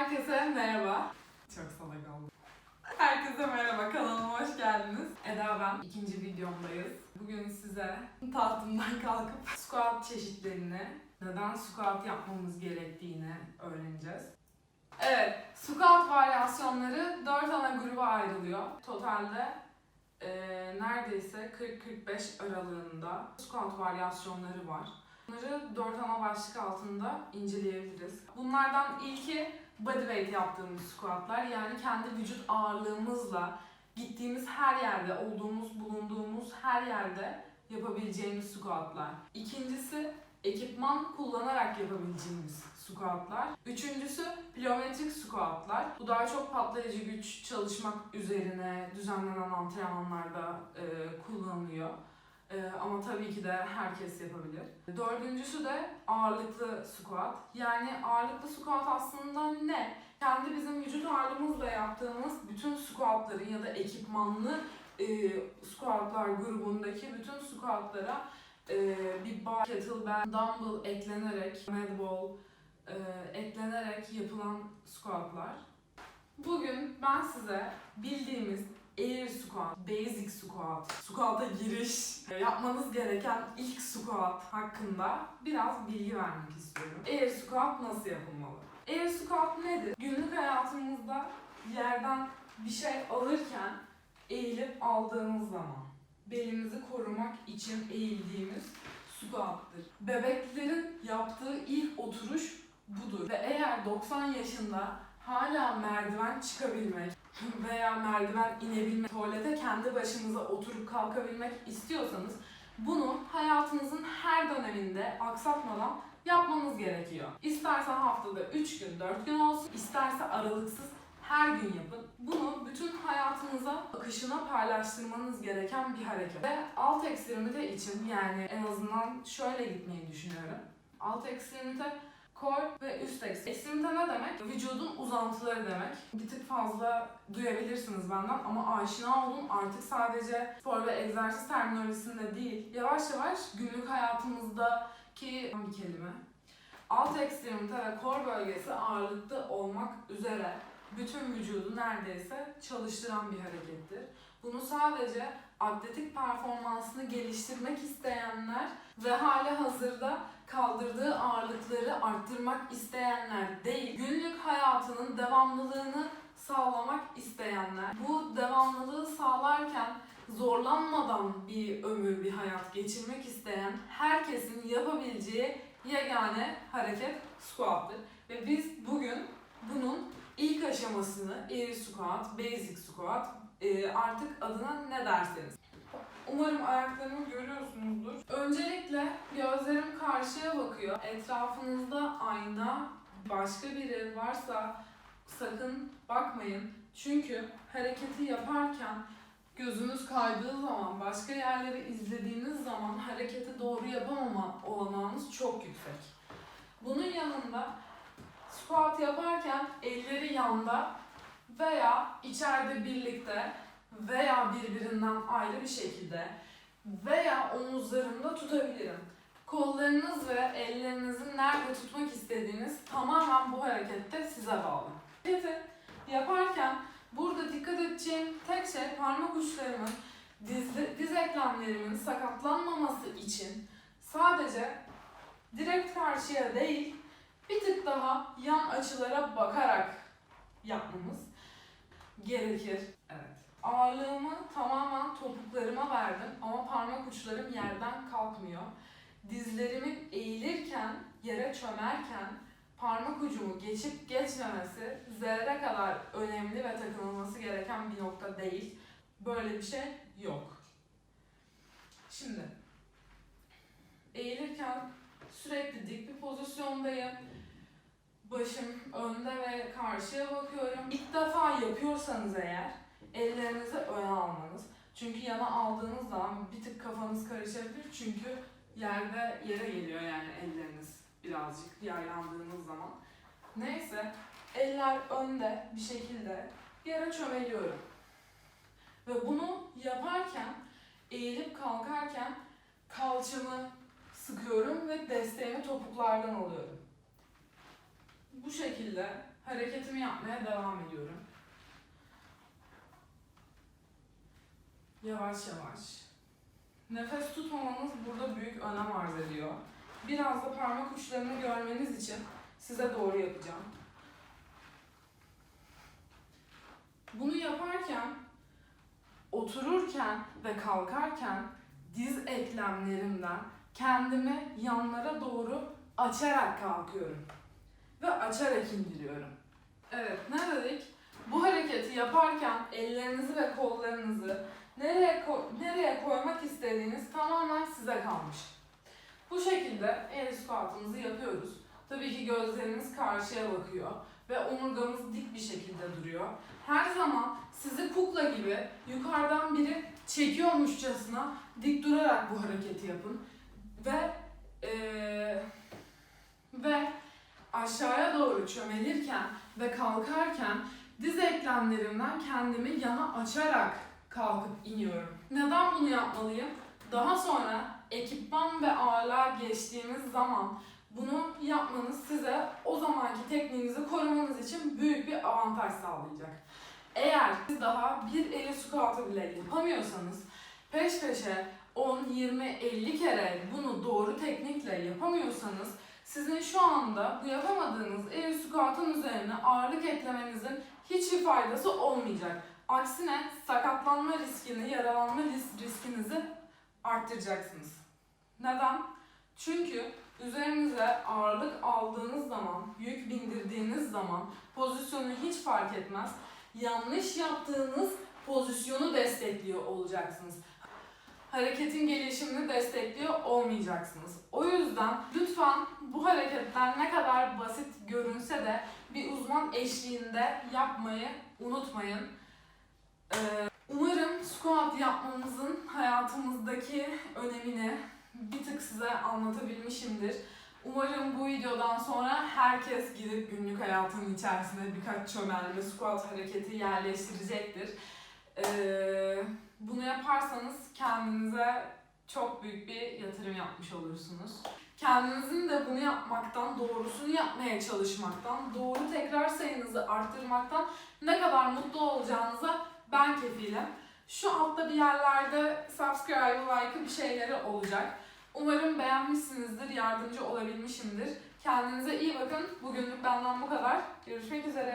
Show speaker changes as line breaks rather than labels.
Herkese merhaba. Çok salak oldum. Herkese merhaba, kanalıma hoş geldiniz. Eda ben, ikinci videomdayız. Bugün size tahtımdan kalkıp squat çeşitlerini, neden squat yapmamız gerektiğini öğreneceğiz. Evet, squat varyasyonları 4 ana gruba ayrılıyor. Totalde eee, neredeyse 40-45 aralığında squat varyasyonları var. Bunları 4 ana başlık altında inceleyebiliriz. Bunlardan ilki bodyweight yaptığımız squatlar yani kendi vücut ağırlığımızla gittiğimiz her yerde, olduğumuz, bulunduğumuz her yerde yapabileceğimiz squatlar. İkincisi ekipman kullanarak yapabileceğimiz squatlar. Üçüncüsü plyometrik squatlar. Bu daha çok patlayıcı güç çalışmak üzerine düzenlenen antrenmanlarda e, kullanılıyor. Ee, ama tabii ki de herkes yapabilir. Dördüncüsü de ağırlıklı squat. Yani ağırlıklı squat aslında ne? Kendi bizim vücut ağırlığımızla yaptığımız bütün squatların ya da ekipmanlı e, squatlar grubundaki bütün squatlara e, bir bar, kettlebell, dumbbell eklenerek, medball e, eklenerek yapılan squatlar. Bugün ben size bildiğimiz Air squat, basic squat, squat'a giriş, e, yapmanız gereken ilk squat hakkında biraz bilgi vermek istiyorum. Air squat nasıl yapılmalı? Air squat nedir? Günlük hayatımızda yerden bir şey alırken eğilip aldığımız zaman belimizi korumak için eğildiğimiz squat'tır. Bebeklerin yaptığı ilk oturuş budur. Ve eğer 90 yaşında hala merdiven çıkabilmek veya merdiven inebilmek, tuvalete kendi başınıza oturup kalkabilmek istiyorsanız bunu hayatınızın her döneminde aksatmadan yapmanız gerekiyor. İsterse haftada 3 gün, 4 gün olsun, isterse aralıksız her gün yapın. Bunu bütün hayatınıza akışına paylaştırmanız gereken bir hareket. Ve alt ekstremite için yani en azından şöyle gitmeyi düşünüyorum. Alt ekstremite Kor ve üst ekstremite. Ekstremite ne demek? Vücudun uzantıları demek. Bir tık fazla duyabilirsiniz benden ama aşina olun artık sadece spor ve egzersiz terminolojisinde değil. Yavaş yavaş günlük hayatımızdaki bir kelime. Alt ekstremite ve kor bölgesi ağırlıklı olmak üzere bütün vücudu neredeyse çalıştıran bir harekettir. Bunu sadece atletik performansını geliştirmek isteyenler ve hali hazırda kaldırdığı arttırmak isteyenler değil, günlük hayatının devamlılığını sağlamak isteyenler. Bu devamlılığı sağlarken zorlanmadan bir ömür, bir hayat geçirmek isteyen herkesin yapabileceği yegane hareket squat'tır. Ve biz bugün bunun ilk aşamasını air squat, basic squat e, artık adına ne derseniz. Umarım ayaklarımı görüyorsunuzdur. Öncelikle gözlerim karşıya bakıyor. Etrafınızda ayna, başka biri varsa sakın bakmayın. Çünkü hareketi yaparken gözünüz kaydığı zaman, başka yerleri izlediğiniz zaman hareketi doğru yapamama olanağınız çok yüksek. Bunun yanında squat yaparken elleri yanda veya içeride birlikte veya birbirinden ayrı bir şekilde veya omuzlarımda tutabilirim. Kollarınız ve ellerinizin nerede tutmak istediğiniz tamamen bu harekette size bağlı. Hareketi yaparken burada dikkat edeceğim tek şey parmak uçlarımın diz, diz eklemlerimin sakatlanmaması için sadece direkt karşıya değil bir tık daha yan açılara bakarak yapmamız gerekir. Evet. Ağırlığımı tamamen topuklarıma verdim ama parmak uçlarım yerden kalkmıyor. Dizlerimin eğilirken, yere çömerken parmak ucumu geçip geçmemesi zerre kadar önemli ve takılması gereken bir nokta değil. Böyle bir şey yok. Şimdi eğilirken sürekli dik bir pozisyondayım. Başım önde ve karşıya bakıyorum. İlk defa yapıyorsanız eğer ellerinizi öne almanız. Çünkü yana aldığınız zaman bir tık kafanız karışabilir. Çünkü yerde yere geliyor yani elleriniz birazcık yaylandığınız zaman. Neyse eller önde bir şekilde yere çömeliyorum. Ve bunu yaparken eğilip kalkarken kalçamı sıkıyorum ve desteğimi topuklardan alıyorum. Bu şekilde hareketimi yapmaya devam ediyorum. Yavaş yavaş. Nefes tutmamanız burada büyük önem arz ediyor. Biraz da parmak uçlarını görmeniz için size doğru yapacağım. Bunu yaparken, otururken ve kalkarken diz eklemlerimden kendimi yanlara doğru açarak kalkıyorum. Ve açarak indiriyorum. Evet, ne dedik? Bu hareketi yaparken ellerinizi ve kollarınızı nereye ko- nereye koymak istediğiniz tamamen size kalmış. Bu şekilde el squat'ımızı yapıyoruz. Tabii ki gözlerimiz karşıya bakıyor ve omurgamız dik bir şekilde duruyor. Her zaman sizi kukla gibi yukarıdan biri çekiyormuşçasına dik durarak bu hareketi yapın ve eee, ve aşağıya doğru çömelirken ve kalkarken diz eklemlerimden kendimi yana açarak kalkıp iniyorum. Neden bunu yapmalıyım? Daha sonra ekipman ve ağırlığa geçtiğimiz zaman bunu yapmanız size o zamanki tekniğinizi korumanız için büyük bir avantaj sağlayacak. Eğer siz daha bir eli squat'ı bile yapamıyorsanız peş peşe 10, 20, 50 kere bunu doğru teknikle yapamıyorsanız sizin şu anda bu yapamadığınız el squat'ın üzerine ağırlık eklemenizin hiçbir faydası olmayacak. Aksine sakatlanma riskini, yaralanma ris- riskinizi arttıracaksınız. Neden? Çünkü üzerinize ağırlık aldığınız zaman, yük bindirdiğiniz zaman pozisyonu hiç fark etmez. Yanlış yaptığınız pozisyonu destekliyor olacaksınız. Hareketin gelişimini destekliyor olmayacaksınız. O yüzden lütfen bu hareketler ne kadar basit görünse de bir uzman eşliğinde yapmayı unutmayın. Ee, umarım squat yapmamızın hayatımızdaki önemini bir tık size anlatabilmişimdir. Umarım bu videodan sonra herkes gidip günlük hayatının içerisine birkaç çömelme squat hareketi yerleştirecektir. Ee, bunu yaparsanız kendinize çok büyük bir yatırım yapmış olursunuz. Kendinizin de bunu yapmaktan, doğrusunu yapmaya çalışmaktan, doğru tekrar sayınızı arttırmaktan ne kadar mutlu olacağınıza ben kefilim. Şu altta bir yerlerde subscribe, like bir şeyleri olacak. Umarım beğenmişsinizdir, yardımcı olabilmişimdir. Kendinize iyi bakın. Bugünlük benden bu kadar. Görüşmek üzere.